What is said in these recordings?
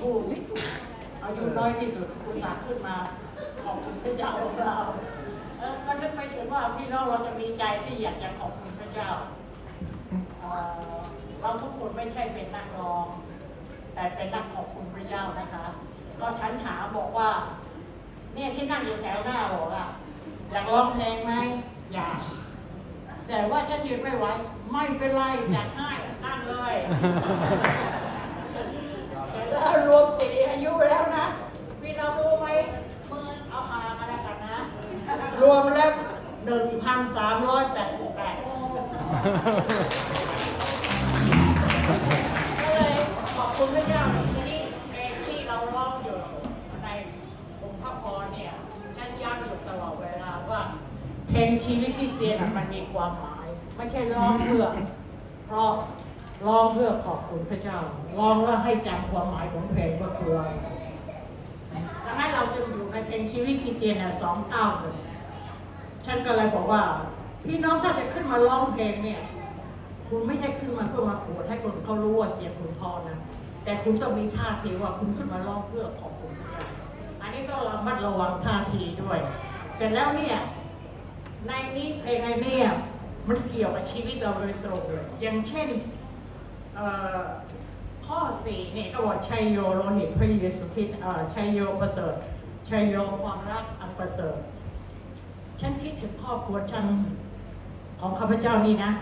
ผู้อายุน้อยที่สุดคุณตาขึ้นมาขอบคุณพระเจ้าของเราเออมันนึกไปถึงว่าพี่น้องเราจะมีใจที่อยากจะขอบคุณพระเจ้า เราทุกคนไม่ใช่เป็นนักร้อง แต่เป็นนักขอบคุณพระเจ้านะคะก็ฉันถามบอกว่า เนี่ยที่นั่งอยู่แถวหน้าบอกอะอยากร้องเพลงไหมอยากแต่ว่าฉันยืนไม่ไหวไม่เป็นไรจัดให้นั่งเลย รวมสีอายุแล้วนะ พี่น้องรู้ไหมมือเอาหากันแล้วกันนะ รวมแล้วหนึ่งพันสามร้อยแปดสิบแปดก็เลยขอบคุณพระเจ้าทีนี้เพลงที่เราร้องอยู่ในองค์พระพรเนี่ยฉันย้ำอยู่ตลอดเวลาว่า เพลงชีวิตคริเตียนมันมีความหมาย ไม่ใช่ร้องเพื่อเพราะ ร้องเพื่อขอบคุณพระเจ้าร้องแล้วให้จำความหมายของเพลงว่าคืออะไรดังนั้นเราจะอยู่ในเพลงชีวิตคริเตียนเนี่ยสองเก้าเลยฉันก็เลยบอกว่า พี่น้องถ้าจะขึ้นมาร้องเพลงเนี่ย คุณไม่ใช่ขึ้นมาเพื่อมาปวดให้คนเขารู้ว่าเสียงคุณพอนะแต่คุณต้องมีท่าทีว่าคุณขึ้นมาร้องเพื่อขอบคุณพระเจ้าอันนี้ต้องระมัดระวังท่าทีด้วย เสร็จแล้วเนี่ยในนี้เพลงไอ้เนี่ยมันเกี่ยวกับชีวิตเราโดยตรงเลย อย่างเช่น ข้อสี่นี่ก็บอกชัยโยโลหิตพระเยซูคริสต์ชัยโยประเสริฐชัยโยความรักอันประเสริฐฉันคิดถึงครอบครัวฉันของข้าพเจ้านี่นะ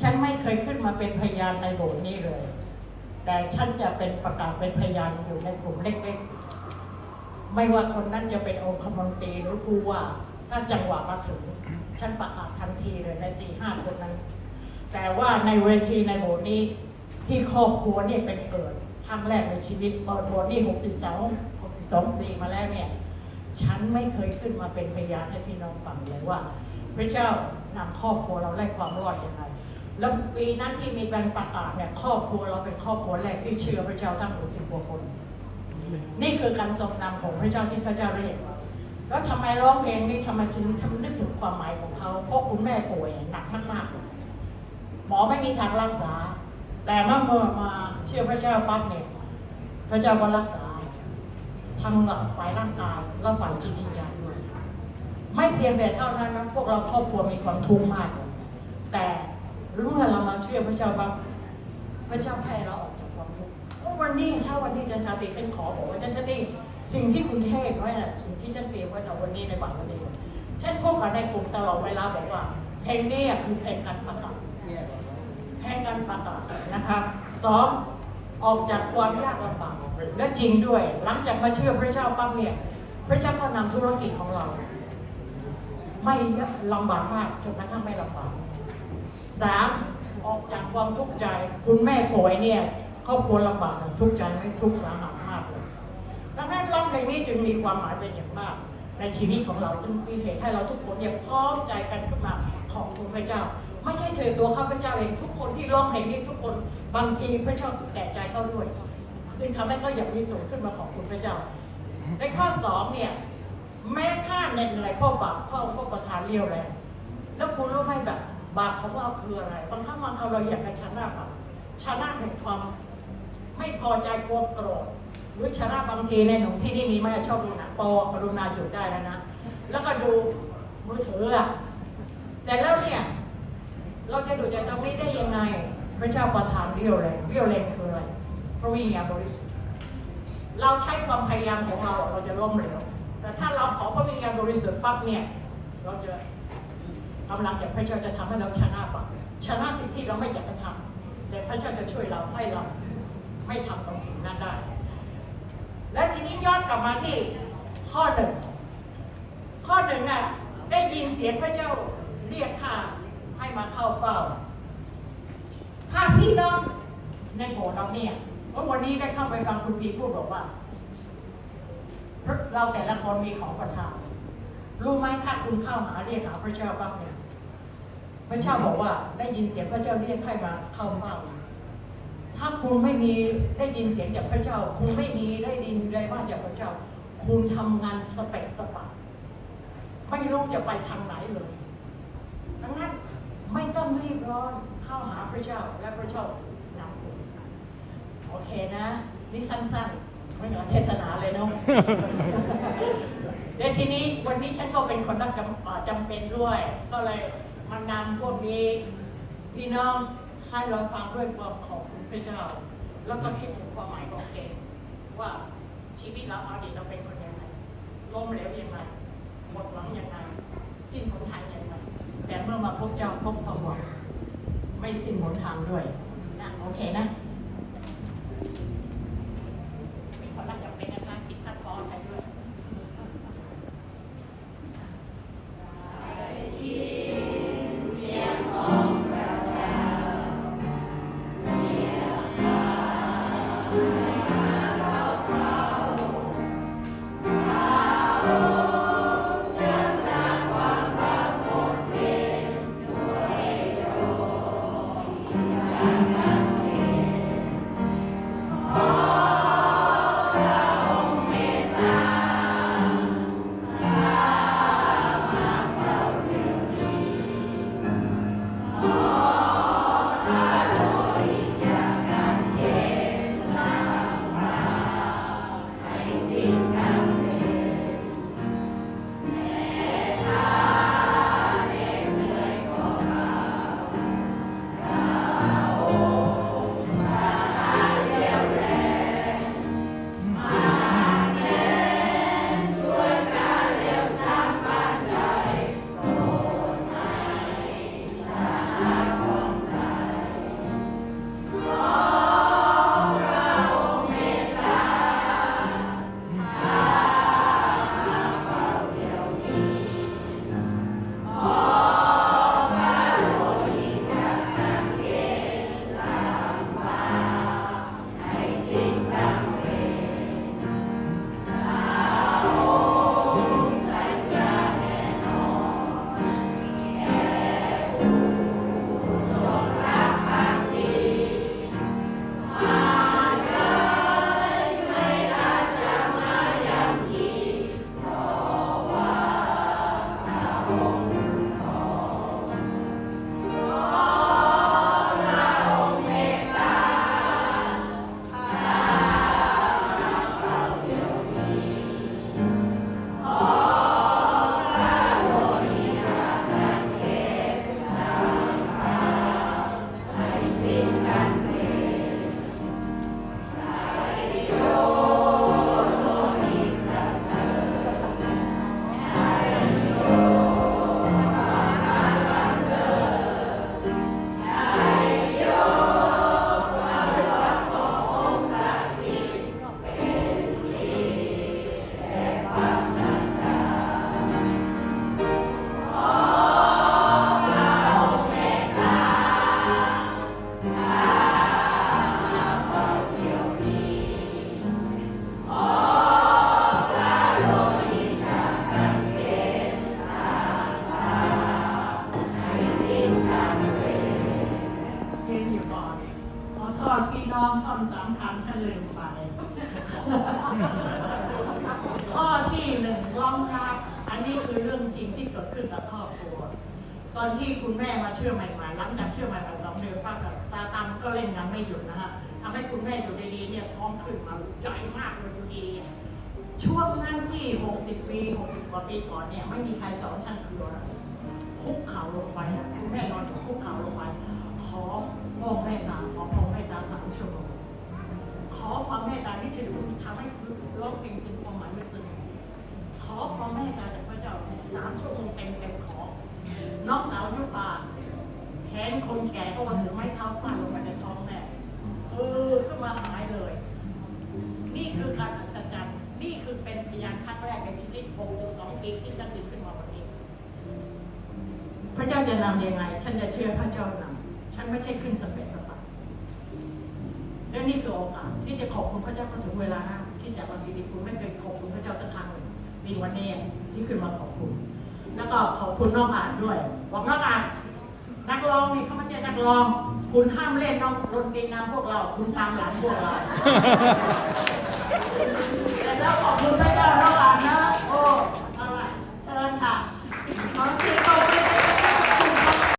ฉันไม่เคยขึ้นมาเป็นพยานในโบสถ์นี้เลย แต่ฉันจะเป็นประกาศเป็นพยานอยู่ในกลุ่มเล็กๆ ไม่ว่าคนนั้นจะเป็นองค์คมนตรีหรือผู้ว่า ถ้าจังหวะมาถึง ฉันประกาศทันทีเลยในสี่ห้าคนนั้น แต่ว่าในเวทีในโบสถ์นี้ ที่ครอบครัวเนี่ยเป็นเกิดครั้งแรกในชีวิตเปิดโบสถ์นี่หกสิบสองหกสิบสองปีมาแล้วเนี่ย ฉันไม่เคยขึ้นมาเป็นพยานให้พี่น้องฟังเลยว่า พระเจ้านำครอบครัวเราได้ความรอดยังไงแล้วปีนั้นที่มีการประกาศเนี่ยครอบครัวเราเป็นครอบครัวแรกที่เชื่อพระเจ้าทั้งหมดสิบกว่าคน นี่คือการทรงนำของพระเจ้าที่พระเจ้าเรียกเราแล้วทำไมร้องเพลงนี้ทำไมถึงทำนึกถึงความหมายของเขาเพราะคุณแม่ป่วยหนักมากๆ หมอไม่มีทางรักษา แต่เมื่อมาเชื่อพระเจ้าปั๊บเนี่ยพระเจ้าก็รักษาทั้งฝ่ายร่างกายและฝ่ายจิตวิญญาณด้วยไม่เพียงแต่เท่านั้นนะพวกเราครอบครัวมีความทุกข์มาก แต่เมื่อเรามาเชื่อพระเจ้าปั๊บพระเจ้าให้เราออกจากความทุกข์วันนี้เช้าวันนี้จันชาติฉันขอบอกว่าจันชาติสิ่งที่คุณเทศไว้น่ะสิ่งที่ฉันเตรียมไว้ในวันนี้ในวันวันนี้ฉันพูดกับในกลุ่มตลอดเวลาบอกว่าเพลงนี้คือเพลงการประกาศ เพลงการประกาศนะครับสองออกจากความยากลำบากและจริงด้วย หลังจากมาเชื่อพระเจ้าปั๊บเนี่ย พระเจ้าก็นำธุรกิจของเรา ไม่ลำบากมากจนกระทั่งไม่ลำบากสามออกจากความทุกข์ใจ คุณแม่ป่วยเนี่ยครอบครัวลำบากทุกข์ใจไม่ทุกข์สาหัสมากเลยดังนั้นร้องเพลงนี้จึงมีความหมายเป็นอย่างมาก ในชีวิตของเราจึงมีเหตุให้เราทุกคนเนี่ยพร้อมใจกันขึ้นมาขอบคุณพระเจ้า ไม่ใช่เธอตัวข้าพเจ้าเองทุกคนที่ร้องเพลงนี้ทุกคนบางทีพระเจ้าแต่ใจเขาด้วยจึงทำให้เขาอยากมีส่วนขึ้นมาขอบคุณพระเจ้า ในข้อสองเนี่ย แม้ข้าเน็ดเหนื่อยพ่อบาปพ่อพ่อประทานเลี้ยวแรงแล้วคุณรู้ไหมแบบบาปของเราคืออะไรบางครั้งบางครั้งเราอยากจะชนะบาปชนะแห่งความไม่พอใจความโกรธหรือชนะบางทีในหนุ่มที่นี่มีไหมชอบดูหนังโปกรุณาจุดได้แล้วนะ แล้วก็ดูมือถืออะเสร็จแล้วเนี่ย เราจะดูจากตรงนี้ได้ยังไง พระเจ้าประทานเลี้ยวแรงเลี้ยวแรงคืออะไรพระวิญญาณบริสุทธิ์เราใช้ความพยายามของเราเราจะล้มเหลวแต่ถ้าเราขอพระวิญญาณบริสุทธิ์ปั๊บเนี่ยเราจะกำลังจากพระเจ้าจะทำให้เราชนะปั๊บชนะสิ่งที่เราไม่อยากจะทำแต่พระเจ้าจะช่วยเราให้เราไม่ทำตรงสิ่งนั้นได้ และทีนี้ย้อนกลับมาที่ข้อหนึ่งข้อหนึ่งน่ะได้ยินเสียงพระเจ้าเรียกข้า ให้มาเข้าเฝ้า ถ้าพี่น้องในโบสถ์เราเนี่ยเพราวันนี้ได้เข้าไปฟังคุณพีพูดบอกว่า เราแต่ละคนมีของประทานรู้ไหมถ้าคุณเข้าหาเรียกหาพระเจ้าบ้างเนี่ยพระเจ้าบอกว่าได้ยินเสียงพระเจ้าเรียกให้มาเข้าเฝ้า ถ้าคุณไม่มีได้ยินเสียงจากพระเจ้า คุณไม่มีได้ยินได้ว่าจากพระเจ้า คุณทำงานสเปกสปะไม่รู้จะไปทางไหนเลย ไม่ต้องรีบร้อนเข้าหาพระเจ้าและพระเจ้านำคุณโอเคนะ นี่สั้นๆ ไม่เหมือนเทศนาเลยเนาะและทีนี้วันนี้ฉันก็เป็นคนรับจำเอ่อจำเป็นด้วย ก็เลยมานำพวกนี้พี่น้องให้เราฟังด้วยความขอบคุณพระเจ้า แล้วก็คิดถึงความหมายของเพลงว่าชีวิตเราเอาดีตเราเป็นคนยังไงล้มเหลวยังไงหมดหวังยังไง สิ้นหนทางยังไงแต่เมื่อมาพบเจ้าพบความหวังไม่สิ้นหนทางด้วยนะโอเคนะ องท่อนสำคัญฉันลืมไป ข้อที่หนึ่งร้องรักอันนี้คือเรื่องจริงที่เกิดขึ้นกับครอบครัว ตอนที่คุณแม่มาเชื่อใหม่ๆหลังจากเชื่อใหม่มาสองเดือนป้ากับซาตานก็เล่นงานไม่หยุดนะฮะทำให้คุณแม่อยู่ดีๆเนี่ยท้องขึ้นมาใหญ่มากเลยอยู่ดีช่วงนั้นที่ 60 ปี 60 กว่าปีก่อนเนี่ยไม่มีใครสอนฉันคือคุกเข่าลงไปคุณแม่นอนคุกเข่าลงไปขอ มองแม่ตาขอมองแม่ตาสามชั่วโมงขอความแม่ตาที่จะทำให้คุณร้องเพลงเป็นความหมายลึกซึ้งขอความแม่ตาจากพระเจ้าสามชั่วโมงเต็มเต็มขอ น้องสาวยุบาแขนคนแก่ก็ว่าถือไม้เท้าฟาดลงไปในท้องแม่เออขึ้นมาหายเลย นี่คือการอัศจรรย์นี่คือเป็นพยานครั้งแรกในชีวิต62ปีที่ฉันตื่นขึ้นมาวันนี้ พระเจ้าจะนำยังไง ฉันจะเชื่อพระเจ้านำ ฉันไม่ใช่ขึ้นสเปซสปะและนี่คือโอกาสที่จะขอบคุณพระเจ้าพอถึงเวลานะที่จากวันดีๆคุณไม่เคยขอบคุณพระเจ้าสักครั้งเลยมีวันนี้ที่ขึ้นมาขอบคุณ แล้วก็ขอบคุณน้องอ่านด้วยบอกน้องอ่านนักร้องนี่เขาไม่ใช่นักร้อง คุณห้ามเล่นน้องดนตรีนำพวกเรา คุณตามหลังพวกเราแต่เราขอบคุณพระเจ้าน้องอ่านนะ